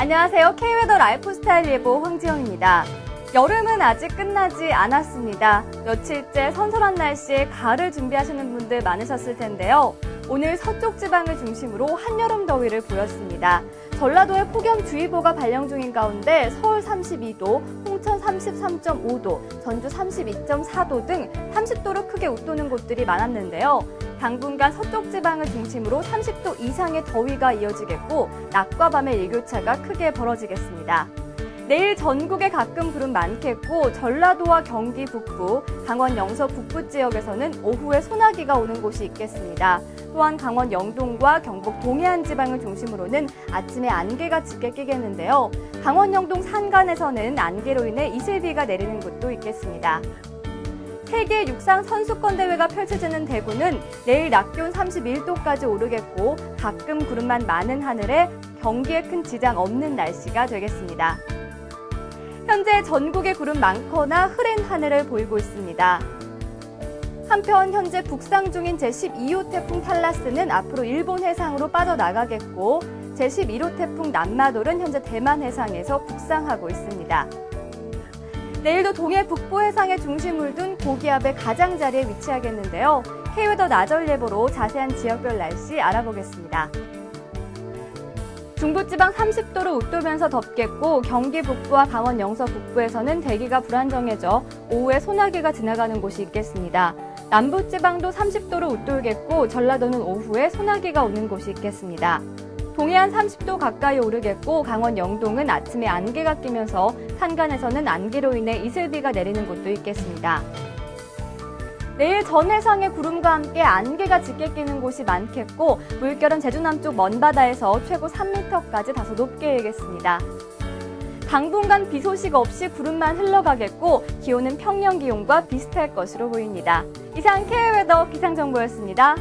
안녕하세요. K웨더 라이프스타일 예보 황지영입니다. 여름은 아직 끝나지 않았습니다. 며칠째 선선한 날씨에 가을 준비하시는 분들 많으셨을 텐데요. 오늘 서쪽 지방을 중심으로 한여름 더위를 보였습니다. 전라도에 폭염주의보가 발령 중인 가운데 서울 32도, 홍천 33.5도, 전주 32.4도 등 30도로 크게 웃도는 곳들이 많았는데요. 당분간 서쪽 지방을 중심으로 30도 이상의 더위가 이어지겠고 낮과 밤의 일교차가 크게 벌어지겠습니다. 내일 전국에 가끔 구름 많겠고 전라도와 경기 북부, 강원 영서 북부 지역에서는 오후에 소나기가 오는 곳이 있겠습니다. 또한 강원 영동과 경북 동해안 지방을 중심으로는 아침에 안개가 짙게 끼겠는데요. 강원 영동 산간에서는 안개로 인해 이슬비가 내리는 곳도 있겠습니다. 세계 육상 선수권 대회가 펼쳐지는 대구는 내일 낮 기온 31도까지 오르겠고 가끔 구름만 많은 하늘에 경기에 큰 지장 없는 날씨가 되겠습니다. 현재 전국에 구름 많거나 흐린 하늘을 보이고 있습니다. 한편 현재 북상 중인 제12호 태풍 탈라스는 앞으로 일본 해상으로 빠져나가겠고 제11호 태풍 남마돌은 현재 대만 해상에서 북상하고 있습니다. 내일도 동해 북부 해상에 중심을 둔 고기압의 가장자리에 위치하겠는데요. K웨더 나절 예보로 자세한 지역별 날씨 알아보겠습니다. 중부지방 30도로 웃도면서 덥겠고 경기 북부와 강원 영서 북부에서는 대기가 불안정해져 오후에 소나기가 지나가는 곳이 있겠습니다. 남부지방도 30도로 웃돌겠고 전라도는 오후에 소나기가 오는 곳이 있겠습니다. 동해안 30도 가까이 오르겠고 강원 영동은 아침에 안개가 끼면서 산간에서는 안개로 인해 이슬비가 내리는 곳도 있겠습니다. 내일 전해상의 구름과 함께 안개가 짙게 끼는 곳이 많겠고 물결은 제주 남쪽 먼바다에서 최고 3m까지 다소 높게 일겠습니다. 당분간 비 소식 없이 구름만 흘러가겠고 기온은 평년 기온과 비슷할 것으로 보입니다. 이상 K웨더 기상정보였습니다.